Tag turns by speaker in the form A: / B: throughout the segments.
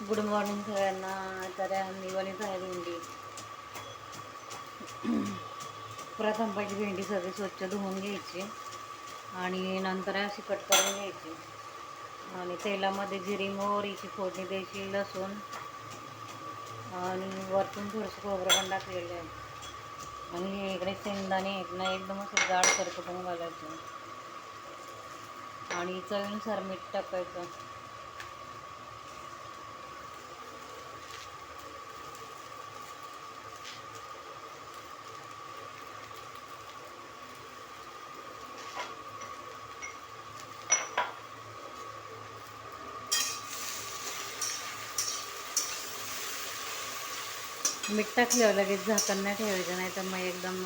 A: Good morning सगळ्यांना. तर मी बनवत आहे भेंडी. प्रथम पाहिजे भेंडी सगळी स्वच्छ धुवून घ्यायची आणि नंतर अशी कट करून घ्यायची. आणि तेलामध्ये जिरी मोहरीची फोडणी द्यायची लसूण आणि वरतून थोडंसं खोबरं पण टाकलेलं आहे. आणि इकडे शेंगदाणे एक ना एकदम असं जाड सरकटून घालायचं. आणि चवीनुसार मीठ टाकायचं. मीठ टाकल्यावर लगेच झाकण नाही ठेवायचं नाही तर मग एकदम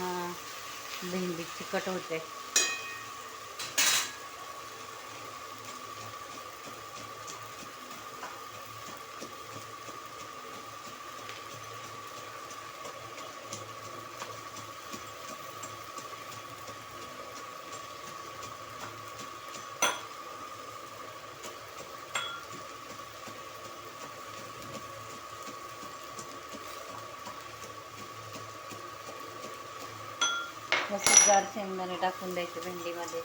A: भेंडी चिकट होते. मस्त गार शेंगदाणे टाकून द्यायचे भेंडीमध्ये.